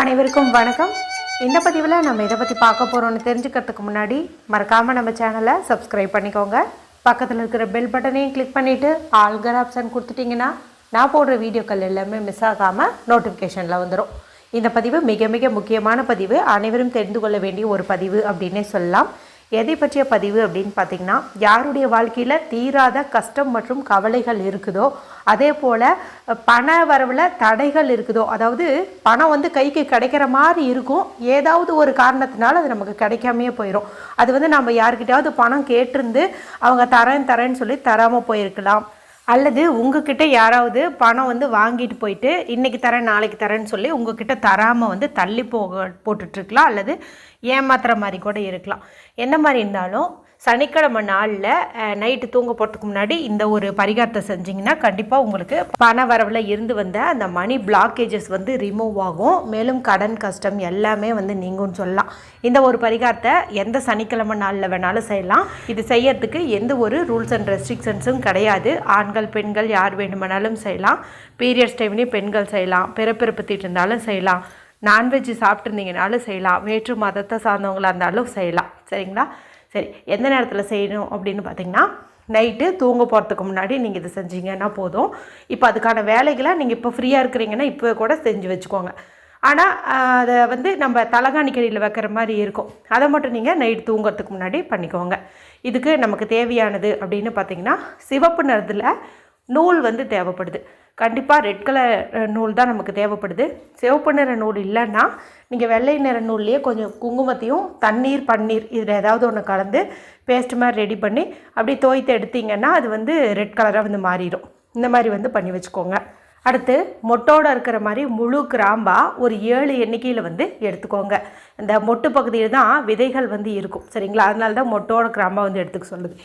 அனைவருக்கும் வணக்கம். இந்த பதிவில் நம்ம இதை பற்றி பார்க்க போகிறோம்னு தெரிஞ்சுக்கிறதுக்கு முன்னாடி மறக்காமல் நம்ம சேனலை சப்ஸ்கிரைப் பண்ணிக்கோங்க. பக்கத்தில் இருக்கிற பெல் பட்டனையும் கிளிக் பண்ணிவிட்டு ஆல்கர் ஆப்ஷன் கொடுத்துட்டிங்கன்னா நான் போடுற வீடியோக்கள் எல்லாமே மிஸ் ஆகாமல் நோட்டிஃபிகேஷனில் வந்துடும் இந்த பதிவு மிக மிக முக்கியமான பதிவு. அனைவரும் தெரிந்து கொள்ள வேண்டிய ஒரு பதிவு அப்படின்னே சொல்லலாம். எதை பற்றிய பதிவு அப்படின்னு பார்த்தீங்கன்னா யாருடைய வாழ்க்கையில் தீராத கஷ்டம் மற்றும் கவலைகள் இருக்குதோ அதே போல் பண வரவில் தடைகள் இருக்குதோ அதாவது பணம் வந்து கைக்கு கிடைக்கிற மாதிரி இருக்கும் ஏதாவது ஒரு காரணத்தினால அது நமக்கு கிடைக்காமையே போயிடும் அது வந்து நம்ம யார்கிட்டயாவது பணம் கேட்டிருந்து அவங்க தரேன் தரேன்னு சொல்லி தராமல் போயிருக்கலாம். அல்லது உங்ககிட்ட யாராவது பணம் வந்து வாங்கிட்டு போயிட்டு இன்னைக்கு தரேன் நாளைக்கு தரேன்னு சொல்லி உங்ககிட்ட தராமல் வந்து தள்ளி போக போட்டுட்ருக்கலாம் அல்லது ஏமாத்துற மாதிரி கூட இருக்கலாம். என்ன மாதிரி இருந்தாலும் சனிக்கிழமை நாளில் நைட்டு தூங்க போகிறதுக்கு முன்னாடி இந்த ஒரு பரிகாரத்தை செஞ்சிங்கன்னா கண்டிப்பாக உங்களுக்கு பண வரவில் இருந்து வந்த அந்த மணி பிளாக்கேஜஸ் வந்து ரிமூவ் ஆகும். மேலும் கடன் கஷ்டம் எல்லாமே வந்து நீங்கும்னு சொல்லலாம். இந்த ஒரு பரிகாரத்தை எந்த சனிக்கிழமை நாளில் வேணாலும் செய்யலாம். இது செய்யறதுக்கு எந்த ஒரு ரூல்ஸ் அண்ட் ரெஸ்ட்ரிக்ஷன்ஸும் கிடையாது. ஆண்கள் பெண்கள் யார் வேணுமானாலும் செய்யலாம். பீரியட்ஸ் டைம்லேயும் பெண்கள் செய்யலாம். பிறப்பிறப்பத்திட்டு இருந்தாலும் செய்யலாம். நான்வெஜ் சாப்பிட்ருந்தீங்கனாலும் செய்யலாம். வேற்று மதத்தை சார்ந்தவங்களாக இருந்தாலும் செய்யலாம். சரிங்களா? சரி எந்த நேரத்தில் செய்யணும் அப்படின்னு பார்த்தீங்கன்னா நைட்டு தூங்க போகிறதுக்கு முன்னாடி நீங்கள் இது செஞ்சீங்கன்னா போதும். இப்போ அதுக்கான வேலைகளை நீங்கள் இப்போ ஃப்ரீயாக இருக்கிறீங்கன்னா இப்போ கூட செஞ்சு வச்சுக்கோங்க. ஆனால் அதை வந்து நம்ம தலகாணிக்கடியில் வைக்கிற மாதிரி இருக்கும். அதை மட்டும் நீங்கள் நைட் தூங்குறதுக்கு முன்னாடி பண்ணிக்கோங்க. இதுக்கு நமக்கு தேவையானது அப்படின்னு பார்த்தீங்கன்னா சிவப்பு நிறத்தில் நூல் வந்து தேவைப்படுது. கண்டிப்பாக ரெட் கலர் நூல் தான் நமக்கு தேவைப்படுது. சிவப்பு நிற நூல் இல்லைன்னா நீங்கள் வெள்ளை நிற நூல்லையே கொஞ்சம் குங்குமத்தையும் தண்ணீர் பன்னீர் இதில் ஏதாவது ஒன்று கலந்து பேஸ்ட் மாதிரி ரெடி பண்ணி அப்படி தோய்த்து எடுத்தீங்கன்னா அது வந்து ரெட் கலராக வந்து மாறிடும் இந்த மாதிரி வந்து பண்ணி வச்சுக்கோங்க. அடுத்து மொட்டோட இருக்கிற மாதிரி முழு கிராம்பாக ஒரு ஏழு எண்ணிக்கையில் வந்து எடுத்துக்கோங்க. இந்த மொட்டு பகுதியில் தான் விதைகள் வந்து இருக்கும். சரிங்களா? அதனால தான் மொட்டோட கிராம்பாக வந்து எடுத்துக்க சொல்லுது.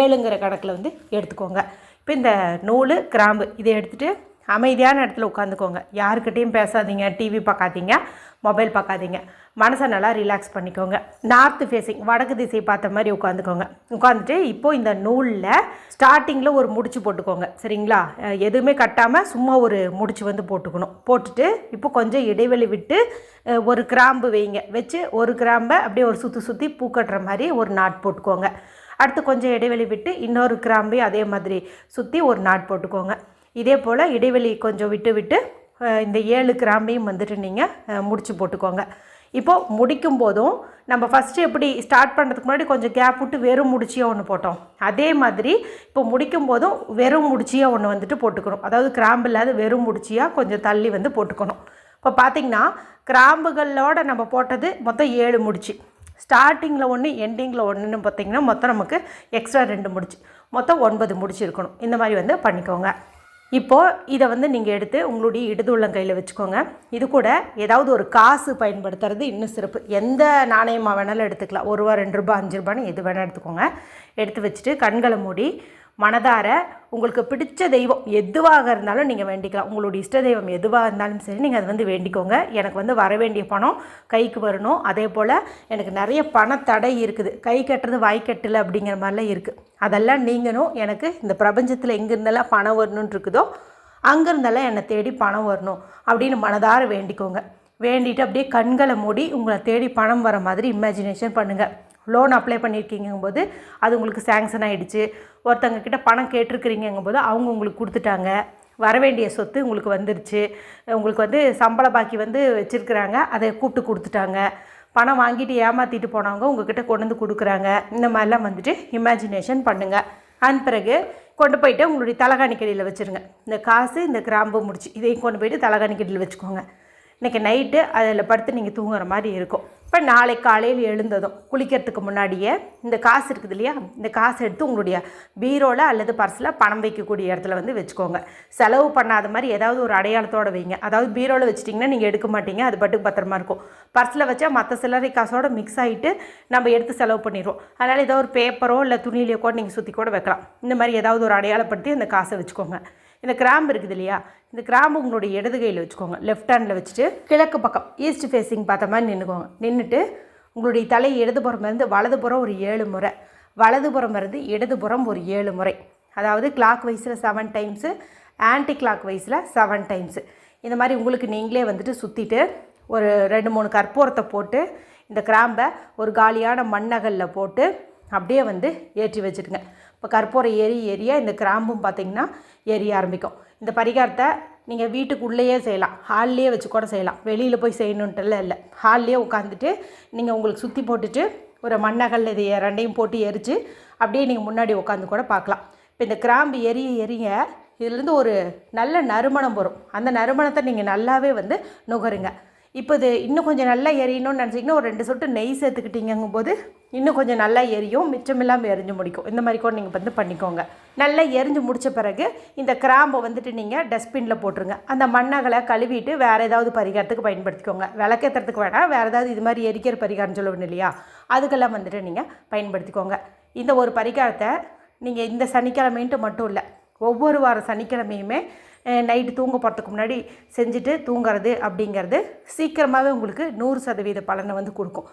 ஏழுங்கிற கணக்கில் வந்து எடுத்துக்கோங்க. இப்போ இந்த நூல் கிராம்பு இதை எடுத்துகிட்டு அமைதியான இடத்துல உட்காந்துக்கோங்க. யாருக்கிட்டேயும் பேசாதீங்க டிவி பார்க்காதீங்க மொபைல் பார்க்காதீங்க. மனசை நல்லா ரிலாக்ஸ் பண்ணிக்கோங்க. நார்த் ஃபேஸிங் வடக்கு திசை பார்த்த மாதிரி உட்காந்துக்கோங்க. உட்காந்துட்டு இப்போது இந்த நூலில் ஸ்டார்டிங்கில் ஒரு முடிச்சு போட்டுக்கோங்க. சரிங்களா? எதுவுமே கட்டாமல் சும்மா ஒரு முடிச்சு வந்து போட்டுக்கணும். போட்டுட்டு இப்போ கொஞ்சம் இடைவெளி விட்டு ஒரு கிராம்பு வைங்க. வச்சு ஒரு கிராம்பை அப்படியே ஒரு சுற்றி சுற்றி பூக்கட்டுற மாதிரி ஒரு நாட் போட்டுக்கோங்க. அடுத்து கொஞ்சம் இடைவெளி விட்டு இன்னொரு கிராம்பையும் அதே மாதிரி சுற்றி ஒரு நாட் போட்டுக்கோங்க. இதே போல் இடைவெளி கொஞ்சம் விட்டு விட்டு இந்த ஏழு கிராம்பையும் வந்துட்டு நீங்கள் முடிச்சு போட்டுக்கோங்க. இப்போது முடிக்கும் போதும் நம்ம ஃபஸ்ட்டு எப்படி ஸ்டார்ட் பண்ணுறதுக்கு முன்னாடி கொஞ்சம் கேப் விட்டு வெறும் முடிச்சியாக ஒன்று போட்டோம். அதே மாதிரி இப்போ முடிக்கும் போதும் வெறும் முடிச்சியாக ஒன்று வந்துட்டு போட்டுக்கணும். அதாவது கிராம்பு இல்லாத வெறும் முடிச்சியாக கொஞ்சம் தள்ளி வந்து போட்டுக்கணும். இப்போ பார்த்திங்கன்னா கிராம்புகளோட நம்ம போட்டது மொத்தம் ஏழு முடிச்சு. ஸ்டார்டிங்கில் ஒன்று எண்டிங்கில் ஒன்றுன்னு பார்த்தீங்கன்னா மொத்தம் நமக்கு எக்ஸ்ட்ரா ரெண்டு முடிச்சு மொத்தம் ஒன்பது முடிச்சு இருக்கணும் இந்த மாதிரி வந்து பண்ணிக்கோங்க. இப்போது இதை வந்து நீங்கள் எடுத்து உங்களுடைய இடது உள்ளங்கையில் வச்சுக்கோங்க. இது கூட ஏதாவது ஒரு காசு பயன்படுத்துறது இன்னும் சிறப்பு. எந்த நாணயமாக வேணாலும் எடுத்துக்கலாம். ஒரு ரூபா ரெண்டு ரூபா அஞ்சு ரூபான்னு எது வேணால் எடுத்துக்கோங்க. எடுத்து வச்சுட்டு கண்களை மூடி மனதார உங்களுக்கு பிடிச்ச தெய்வம் எதுவாக இருந்தாலும் நீங்கள் வேண்டிக்கலாம். உங்களுடைய இஷ்ட தெய்வம் எதுவாக இருந்தாலும் சரி நீங்கள் அதை வந்து வேண்டிக்கோங்க. எனக்கு வந்து வர வேண்டிய பணம் கைக்கு வரணும். அதே போல் எனக்கு நிறைய பணத்தடை இருக்குது. கை கட்டுறது வாய் கட்டலை அப்படிங்கிற மாதிரிலாம் இருக்குது அதெல்லாம் நீங்களும் எனக்கு இந்த பிரபஞ்சத்தில் எங்கேருந்தெல்லாம் பணம் வரணும்னு இருக்குதோ அங்கேருந்தெல்லாம் என்னை தேடி பணம் வரணும் அப்படின்னு மனதார வேண்டிக்கோங்க. வேண்டிட்டு அப்படியே கண்களை மூடி உங்களை தேடி பணம் வர மாதிரி இமேஜினேஷன் பண்ணுங்கள் லோன் அப்ளை பண்ணியிருக்கீங்கும்போது அது உங்களுக்கு சேங்ஷன் ஆகிடுச்சு ஒருத்தங்க கிட்ட பணம் கேட்டிருக்கிறீங்கும்போது அவங்க உங்களுக்கு கொடுத்துட்டாங்க. வர வேண்டிய சொத்து உங்களுக்கு வந்துருச்சு. உங்களுக்கு வந்து சம்பள பாக்கி வந்து வச்சுருக்குறாங்க. அதை கூப்பிட்டு கொடுத்துட்டாங்க. பணம் வாங்கிட்டு ஏமாற்றிட்டு போனவங்க உங்ககிட்ட கொண்டு வந்து கொடுக்குறாங்க. இந்த மாதிரிலாம் வந்துட்டு இமேஜினேஷன் பண்ணுங்கள் அதன் பிறகு கொண்டு போயிட்டு உங்களுடைய தலகாணிக்கடியில் வச்சுருங்க. இந்த காசு இந்த கிராம்பு முடிச்சு இதையும் கொண்டு போயிட்டு தலகாணிக்கடியில் வச்சுக்கோங்க. இன்றைக்கி நைட்டு அதில் படுத்து நீங்கள் தூங்குற மாதிரி இருக்கும். இப்போ நாளை காலையில் எழுந்ததும் குளிக்கிறதுக்கு முன்னாடியே இந்த காசு இருக்குது இல்லையா? இந்த காசு எடுத்து உங்களுடைய பீரோவில் அல்லது பர்ஸில் பணம் வைக்கக்கூடிய இடத்துல வந்து வச்சுக்கோங்க. செலவு பண்ணாத மாதிரி ஏதாவது ஒரு அடையாளத்தோட வைங்க. அதாவது பீரோவில் வச்சிட்டிங்கன்னா நீங்கள் எடுக்க மாட்டீங்க. அது பட்டுக்கு பத்திரமா இருக்கும். பர்ஸில் வச்சா மற்ற சில்லறை காசோட மிக்ஸ் ஆகிட்டு நம்ம எடுத்து செலவு பண்ணிடுவோம் அதனால் ஏதோ ஒரு பேப்பரோ இல்லை துணியிலையோ கூட நீங்கள் சுற்றி கூட வைக்கலாம். இந்த மாதிரி ஏதாவது ஒரு அடையாளப்படுத்தி அந்த காசை வச்சுக்கோங்க. இந்த கிராம்பு இருக்குது இல்லையா? இந்த கிராம்பு உங்களுடைய இடது கையில் வச்சுக்கோங்க. லெஃப்ட் ஹேண்டில் வச்சுட்டு கிழக்கு பக்கம் ஈஸ்ட் ஃபேஸிங் பார்த்த மாதிரி நின்றுக்கோங்க நின்றுட்டு உங்களுடைய தலை இடதுபுறம் இருந்து வலதுபுறம் ஒரு ஏழு முறை. வலதுபுறம் இருந்து இடதுபுறம் ஒரு ஏழு முறை. அதாவது கிளாக் வைஸில் செவன் டைம்ஸு ஆன்டி கிளாக் வைஸில் செவன் டைம்ஸு இந்த மாதிரி உங்களுக்கு நீங்களே வந்துட்டு சுற்றிட்டு ஒரு ரெண்டு மூணு கற்பூரத்தை போட்டு இந்த கிராம்பை ஒரு காலியான மண்ணகலில் போட்டு அப்படியே வந்து ஏற்றி வச்சுடுங்க. இப்போ கற்பூரம் எரி எரிய இந்த கிராம்பும் பார்த்திங்கன்னா எரிய ஆரம்பிக்கும். இந்த பரிகாரத்தை நீங்கள் வீட்டுக்குள்ளேயே செய்யலாம். ஹால்லேயே வச்சு கூட செய்யலாம். வெளியில் போய் செய்யணுன்ட்டுல இல்லை. ஹால்லேயே உட்காந்துட்டு நீங்கள் உங்களுக்கு சுற்றி போட்டுட்டு ஒரு மண்ணகல் இது ரெண்டையும் போட்டு எரித்து அப்படியே நீங்கள் முன்னாடி உட்காந்து கூட பார்க்கலாம். இப்போ இந்த கிராம்பு எரிய எரிய இதுலேருந்து ஒரு நல்ல நறுமணம் வரும். அந்த நறுமணத்தை நீங்கள் நல்லாவே வந்து நுகருங்க. இப்போ இது இன்னும் கொஞ்சம் நல்லா எரியணும்னு நினச்சிங்கன்னா ஒரு ரெண்டு சொட்டு நெய் சேர்த்துக்கிட்டீங்கும் போது இன்னும் கொஞ்சம் நல்லா எரியும் மிச்சமில்லாமல் எரிஞ்சு முடிக்கும். இந்த மாதிரி கூட நீங்கள் வந்து பண்ணிக்கோங்க. நல்லா எரிஞ்சு முடித்த பிறகு இந்த கிராம்பை வந்துட்டு நீங்கள் டஸ்ட்பினில் போட்டுருங்க. அந்த மண்ணகளை கழுவிட்டு வேறு ஏதாவது பரிகாரத்துக்கு பயன்படுத்திக்கோங்க. விளக்கேற்றுறதுக்கு வேணாம் வேறு ஏதாவது இது மாதிரி எரிக்கிற பரிகாரம் சொல்லணும் இல்லையா? அதுக்கெல்லாம் வந்துட்டு நீங்கள் பயன்படுத்திக்கோங்க. இந்த ஒரு பரிகாரத்தை நீங்கள் இந்த சனிக்கிழமைன்ட்டு மட்டும் இல்லை ஒவ்வொரு வார சனிக்கிழமையுமே நைட்டு தூங்க போகிறதுக்கு முன்னாடி செஞ்சுட்டு தூங்குறது அப்படிங்கிறது சீக்கிரமாகவே உங்களுக்கு நூறு சதவீத பலனை வந்து கொடுக்கும்.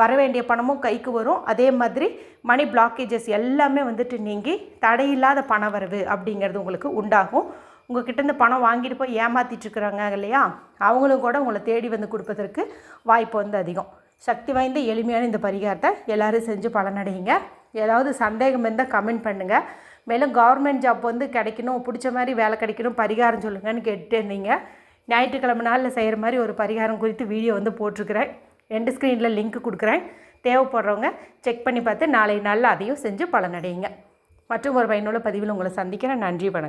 வர வேண்டிய பணமும் கைக்கு வரும். அதே மாதிரி மணி பிளாக்கேஜஸ் எல்லாமே வந்துட்டு நீங்கி தடையில்லாத பண வரவு அப்படிங்கிறது உங்களுக்கு உண்டாகும். உங்ககிட்ட கிட்டேருந்து பணம் வாங்கிட்டு போய் ஏமாற்றிட்டுருக்குறாங்க இல்லையா? அவங்களும் கூட உங்களை தேடி வந்து கொடுப்பதற்கு வாய்ப்பு வந்து அதிகம். சக்தி வாய்ந்த எளிமையான இந்த பரிகாரத்தை எல்லோரும் செஞ்சு பலனடையுங்க. ஏதாவது சந்தேகம் இருந்தால் கமெண்ட் பண்ணுங்கள் மேலும் கவர்மெண்ட் ஜாப் வந்து கிடைக்கணும் பிடிச்ச மாதிரி வேலை கிடைக்கணும் பரிகாரம் சொல்லுங்கன்னு கேட்டுட்டு இருந்தீங்க. ஞாயிற்றுக்கிழமை நாளில் செய்கிற மாதிரி ஒரு பரிகாரம் குறித்து வீடியோ வந்து போட்டிருக்கிறேன். ரெண்டு ஸ்க்ரீனில் லிங்க் கொடுக்குறேன். தேவைப்படுறவங்க செக் பண்ணி பார்த்து நாளை நாளில் அதையும் செஞ்சு பலனடையுங்க. மற்றும் ஒரு பயனுள்ள பதிவில் உங்களை சந்திக்கிறேன். நன்றி வணக்கம்.